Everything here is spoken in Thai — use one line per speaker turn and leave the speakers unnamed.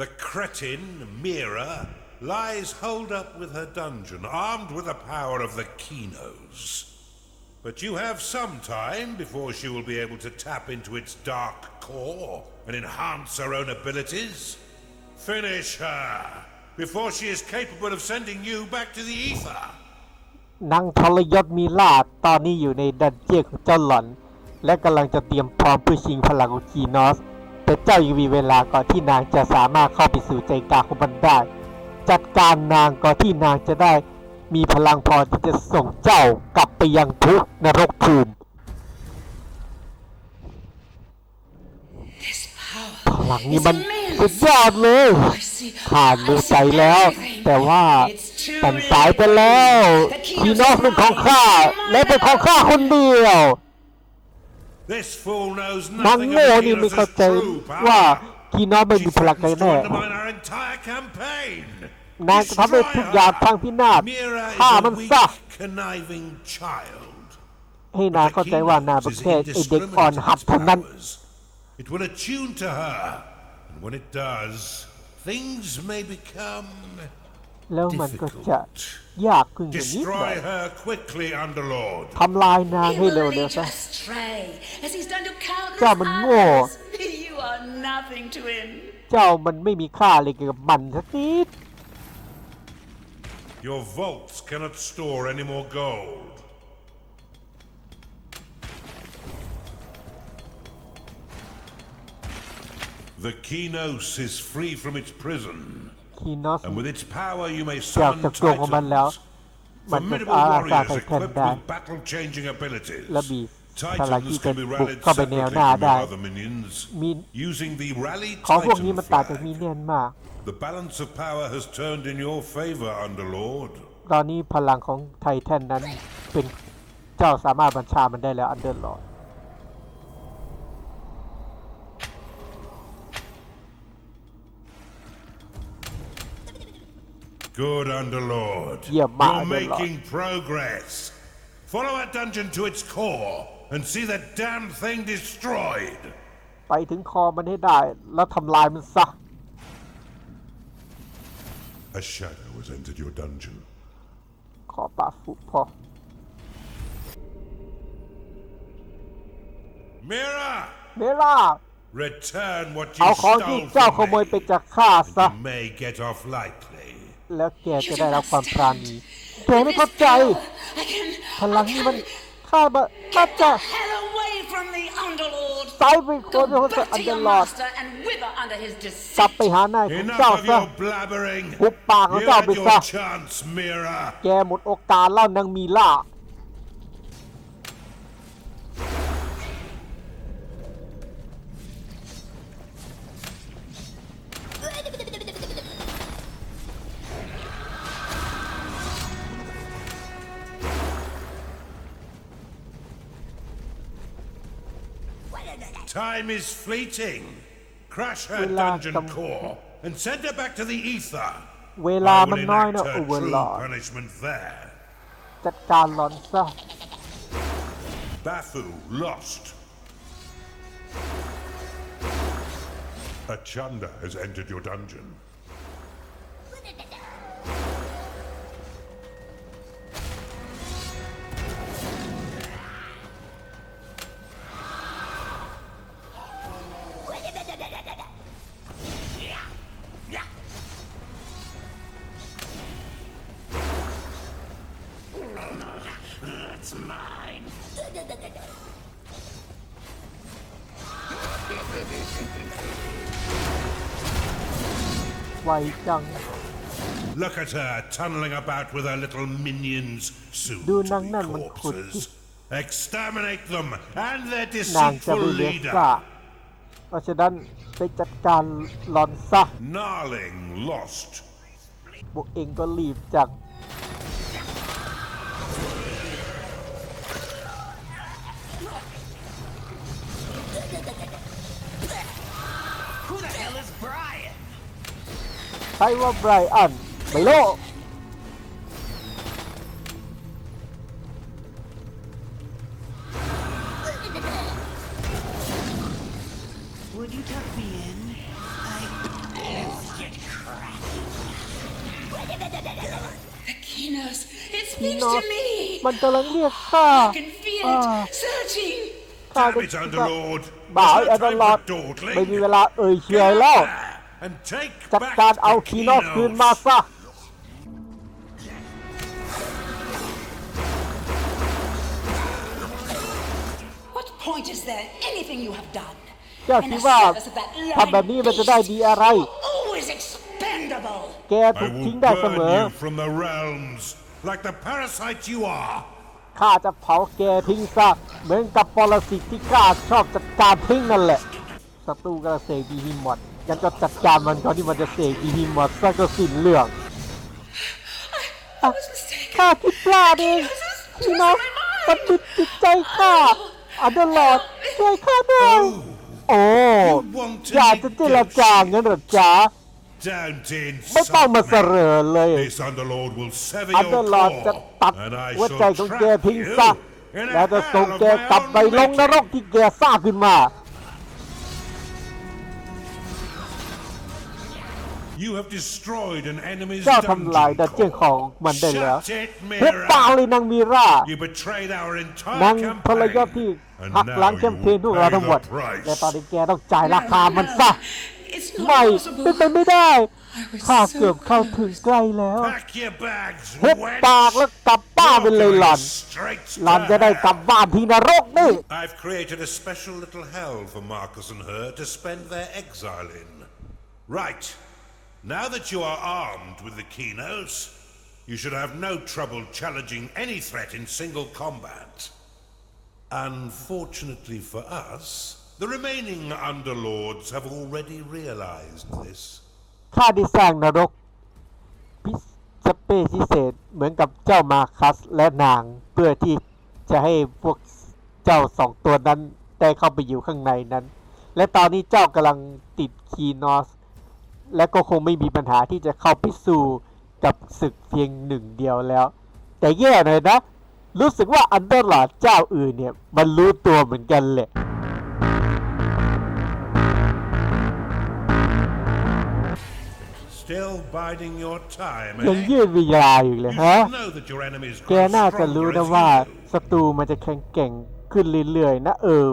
The cretin, Mira, lies holed up with her dungeon, armed with the power of the Kinos. But you have some time before she will be able to tap into its dark core and enhance her own abilities. Finish her before she is capable of sending you back to the ether.
นางทรยศมีลาดตอนนี้อยู่ในดันเจียนของเจ้าหลอน และกำลังจะเตรียมพร้อมเพื่อชิงพลังของคีนอส แต่เจ้ายังมีเวลาก่อนที่นางจะสามารถเข้าไปสู่ใจกลางของมันได้ จัดการนางก่อนที่นางจะได้มีพลังพอที่จะส่งเจ้ากลับไปยังทุกนรกภูมิ
This power
พลังนี้มันสุดยอดเลย
I see
ผ่านดูใจแล้ว แต่ว่าตันสายไปแล้วคีนอสเป็นของข้าและเป็นของข้าคนเดียว
This fool knows
นาง
nothing
โง่
of
นี่ไม่
Kinos'
เข้าใจ
true
ว่า
power.
คีนอสไม่
She
มีพลังกัน
threatens to
แน่
undermine our entire campaign.
นางจะทำให้ทุกอย่างพังพินาศ
Mira
ฆ่า
is
มัน
a
ซะ
weak, conniving child.
ให้นางเข้าใจว่านางเป็นแค่ไอเด็กอ่อนหัดเท่านั้น
It will attune to her, and when it does, things may become
แล้วมันก็จะ
difficult.
ยากขึ้นกว่านี้หน่อ
Destroy
ย
her quickly, Underlord.
ทำลายนาง
He
ให้
will
เร็ว
lead
ๆ
you
ซะ
astray, as he's done to countless
เจ้ามันโง่
others. You are nothing to him.
เจ้ามันไม่มีค่าเลยเกี่ยวกับมันสักนิด
Your vaults cannot store any more gold. The Kinos is free from its prison,
คีนอส
and with its power you may
จาก
summon
จากตัวของมันแล้ว
titans.
มันจะ
Formidable
อาสา
warriors
ไททัน
equipped
ได้
with battle-changing abilities.
และมีพลัง
Titans
ที่จะ
can be
บุก
rallied
เข้าไปแนว
separately
หน้า
from
ได้
the other minions
มี
using the rally
ของพวกนี้
titan
มันต่างจากมี
flag.
เนียนมาก
The balance of power has turned in your favor, Underlord.
ตอนนี้พลังของไททันนั้นเป็นเจ้าสามารถบัญชามันได้แล้วอันเดอร์ลอด
Good Underlord.
Yeah, my
You're
Underlord.
making progress. Follow that dungeon to its core and see that damn thing destroyed.
ไปถึงคอมันให้ได้ แล้วทำลายมันซะ
A shadow has entered your dungeon.
ขอปาฟุพอ
Mira!
เมล่า
Return what
เอา
you
ของที่
stole
เจ้าข
from
โมย
me.
ไปจากข้าซะ
You may get off lightly.
แล้วแกจะได้รับความปราณีแกไม่เข้าใจ
I can,
พลังนี้มันข้ามาข้าจะ
hell away from the Underlord.
ซ้ายไปโค
Go
นเป็นคน
back
อัน
to
เดอ
your
ร์ลอด
master and wither under his
กลับ
deceit.
ไปหานายของ
Enough
เจ้า
of
ซะ
your blabbering.
หุบปากของ
You
เจ้า
had
ไป
your
ซะ
chance, Mira.
แกหมดโอกาสแล้วนางมีล่า
Time is fleeting. Crash her
Wala
dungeon
kang-
core and send her back to the ether.
เวลา
I
มัน
will
น้อย
enact
นะ
her
โอเวอร์
true
ลอด
punishment there.
จัดการหลอนซะ
Bafu lost. A Chanda has entered your dungeon.
It's mine.
ไวจัง
Look at her tunneling about with her little minions, soon
Do
to
nang
be
nan man
corpses. Exterminate them and their
นางจะ
deceitful
ไม่เหลือ
leader.
ซากเพราะฉะนั้นไปจัดการหลอนซะ
Gnarling lost.
พวกเองก็รีบจัง
Who
ช้ว่าไบรอันไบ
โล
พี่
นอ
ต
มันกำลังเรียกข้าข้าจะบ้าไอ้ตลอดไม่มีเวลาเอ่ยเชีย
ร์
แล้ว
out there and take
จัด
back
การเอา
the
คีนอสคืนมา
Kinos.
ซะ
What point is there in anything you have done?
เจ้า
In
คิ
the
ดว่า
service of that
ทำแบบนี้มันจะได้ดีอะไร
Always expendable.
แก
I
ถูก
will
ทิ้งได้เสม
burn
อ
you from the realms like the parasite you are.
ข้าจะเผาแกทิ้งซะเหมือนกับปรสิตที่ข้าชอบจัดการทิ้งนั่นแหละศัตรูกระเสกดีฮิมอดยั งจะจัดการมันก่อนที่มันจะเสกดีฮิมอดซะก็สิ้นเรื่อง
I was mistaken.
ข้าคิดพลาดเองพี่น้องมันปิดจิตใจข้าอันเดอร์ลอดช่วยข้าด้วยโอ้
want to
อยากจะเจรจางั้นเหรอจ๊ะ
Don't
ไม่ต้อง
insult
มาเส
me.
รอเลย
This Underlord will sever
อัน
your
เดอร์ลอดจะ
claw,
ตัด
and I
หัว
shall
ใจของแก
trap
ทิ้ง
you
ซะ
in a
แล้วจะส่ง
hell of
แก
my
กลับ
own
ไปลงนรก
making.
ที่แกสร้างขึ้นมา เจ้าทำลายดัน
dungeon
เจียงของ
core.
มันได้แล้ว
Shut it,
ทุบปากเล
Mira.
ยนางมีรา
You betrayed our entire
นางทรยศ
campaign.
ที่
And
หักหลัง
now
แคม
you
เปญ
will
พวกเรา
pay
ทั้งหมด
the price.
แต่ตอนนี้แกต้องจ่ายราคามันซะ
It's
ไม่
not
เป็น
possible.
ไปไม่ได้
was
ข้า
so
เกือบเข้าถึงใกล้แล้ว
Pack your bags,
หุบ
wench.
ปากแล้วกลับบ้านไปเลย
You're
หล่อน
going straight
หล่อน
to
จะได้กลับ
hell.
บ้านที่นรกนี่
Now that you are armed with the Kinos, you should have no trouble challenging any threat in single combat. Unfortunately for us, the remaining Underlords have already realized this.
ข้าได้สร้างนรกพิสเปพิเศษเหมือนกับเจ้ามาคัสและนาง เพื่อที่จะให้พวกเจ้าสองตัวนั้นได้เข้าไปอยู่ข้างในนั้น และตอนนี้เจ้ากำลังติดคีนอส และก็คงไม่มีปัญหาที่จะเข้าไปสู่กับศึกเพียงหนึ่งเดียวแล้ว แต่แย่หน่อยนะ รู้สึกว่าอันเดอร์ลอดเจ้าอื่นเนี่ย มันรู้ตัวเหมือนกันแหละ
Still biding your time,
ยัง
eh?
ยืดเวลาอยู่เลย
You
ฮะ
should know that your enemies
แก
grow
น่าจะรู้
stronger
นะ
as
ว่า
you do.
ศัตรูมันจะแข็งแกร่งขึ้นเรื่อยๆนะเออ